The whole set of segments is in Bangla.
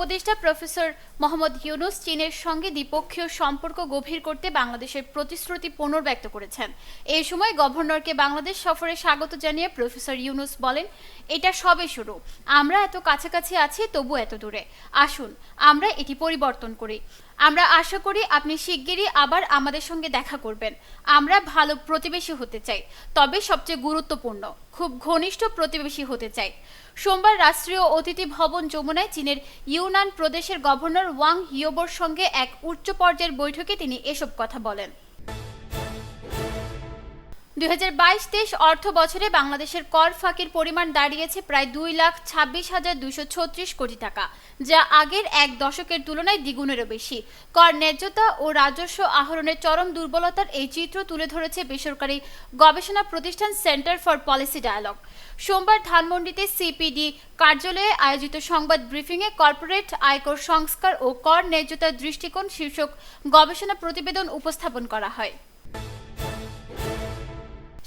উপদেষ্টা প্রফেসর মোহাম্মদ ইউনুস চীনের সঙ্গে দ্বিপক্ষীয় সম্পর্ক গভীর করতে বাংলাদেশের প্রতিশ্রুতি পুনর্ব্যক্ত করেছেন। এই সময় গভর্নরকে বাংলাদেশ সফরে স্বাগত জানিয়ে প্রফেসর ইউনুস বলেন, এটা সবে শুরু। আমরা এত কাছাকাছি আছি, তবু এত দূরে। আসুন, আমরা এটি পরিবর্তন করি। আমরা আশা করি আপনি শিগগিরই আবার আমাদের সঙ্গে দেখা করবেন। আমরা ভালো প্রতিবেশী হতে চাই, তবে সবচেয়ে গুরুত্বপূর্ণ, খুব ঘনিষ্ঠ প্রতিবেশী হতে চাই। সোমবার রাষ্ট্রীয় অতিথি ভবন যমুনায় চীনের ইউনান প্রদেশের গভর্নর ওয়াং হিওবোর সঙ্গে এক উচ্চ পর্যায়ের বৈঠকে তিনি এসব কথা বলেন। দুই হাজার বাইশ তেইশ অর্থ বছরে বাংলাদেশের কর ফাঁকির পরিমাণ দাঁড়িয়েছে প্রায় দুই লাখ ছাব্বিশ হাজার দুশো ছত্রিশ কোটি টাকা, যা আগের এক দশকের তুলনায় দ্বিগুণেরও বেশি। কর ন্যায্যতা ও রাজস্ব আহরণের চরম দুর্বলতার এই চিত্র তুলে ধরেছে বেসরকারি গবেষণা প্রতিষ্ঠান সেন্টার ফর পলিসি ডায়ালগ। সোমবার ধানমন্ডিতে সিপিডি কার্যালয়ে আয়োজিত সংবাদ ব্রিফিংয়ে কর্পোরেট আয়কর সংস্কার ও কর ন্যায্যতার দৃষ্টিকোণ শীর্ষক গবেষণা প্রতিবেদন উপস্থাপন করা হয়।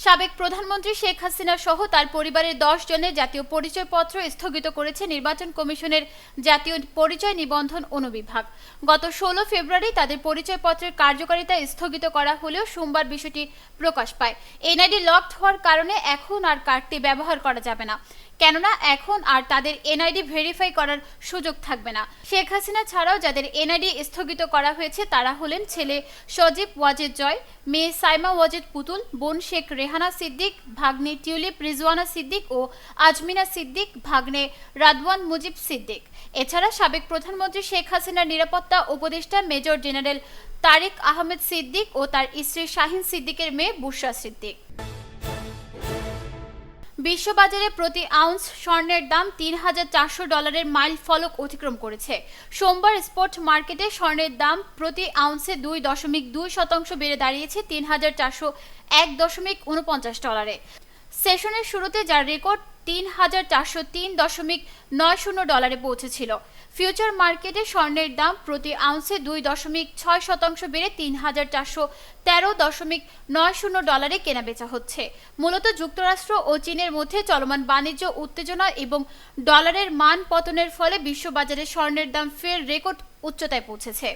সাবেক প্রধানমন্ত্রী শেখ হাসিনা সহ তার পরিবারের দশ জনের জাতীয় পরিচয়পত্র স্থগিত করেছে নির্বাচন কমিশনের জাতীয় পরিচয় নিবন্ধন অনুবিভাগ। গত ষোলো ফেব্রুয়ারি তাদের পরিচয়পত্রের কার্যকারিতা স্থগিত করা হলেও সোমবার বিষয়টি প্রকাশ পায়। এনআইডি লকড হওয়ার কারণে এখন আর কার্ডটি ব্যবহার করা যাবে না। কেননা এখন আর তাদের এনআইডি ভেরিফাই করার সুযোগ থাকবে না। শেখ হাসিনা ছাড়াও যাদের এনআইডি স্থগিত করা হয়েছে, তারা হলেন ছেলে সজীব ওয়াজেদ জয়, মেয়ে সাইমা ওয়াজেদ পুতুল, বোন শেখ রেহানা সিদ্দিক, ভাগ্নে টিউলিপ রিজওয়ানা সিদ্দিক ও আজমিনা সিদ্দিক, ভাগ্নে রাদওয়ান মুজিব সিদ্দিক। এছাড়া সাবেক প্রধানমন্ত্রী শেখ হাসিনার নিরাপত্তা উপদেষ্টা মেজর জেনারেল তারেক আহমেদ সিদ্দিক ও তার স্ত্রী শাহিন সিদ্দিকের মেয়ে বুশরা সিদ্দিক। বিশ্ববাজারে প্রতি আউন্স স্বর্ণের দাম তিন হাজার চারশো ডলারের মাইল ফলক অতিক্রম করেছে। সোমবার স্পট মার্কেটে স্বর্ণের দাম প্রতি আউন্সে দুই দশমিক দুই শতাংশ বেড়ে দাঁড়িয়েছে তিন হাজার চারশো এক দশমিক উনপঞ্চাশ ডলারে। সেশনের শুরুতে যার রেকর্ড তিন হাজার চারশো তিন দশমিক নয় শূন্য ডলারে পৌঁছেছিল। ফিউচার মার্কেটে স্বর্ণের দাম প্রতি আউন্সে দুই দশমিক ছয় শতাংশ বেড়ে তিন হাজার চারশো তেরো দশমিক নয় শূন্য ডলারে কেনাবেচা হচ্ছে। মূলত যুক্তরাষ্ট্র ও চীনের মধ্যে চলমান বাণিজ্য উত্তেজনা এবং ডলারের মান পতনের ফলে বিশ্ববাজারে স্বর্ণের দাম ফের রেকর্ড উচ্চতায় পৌঁছেছে।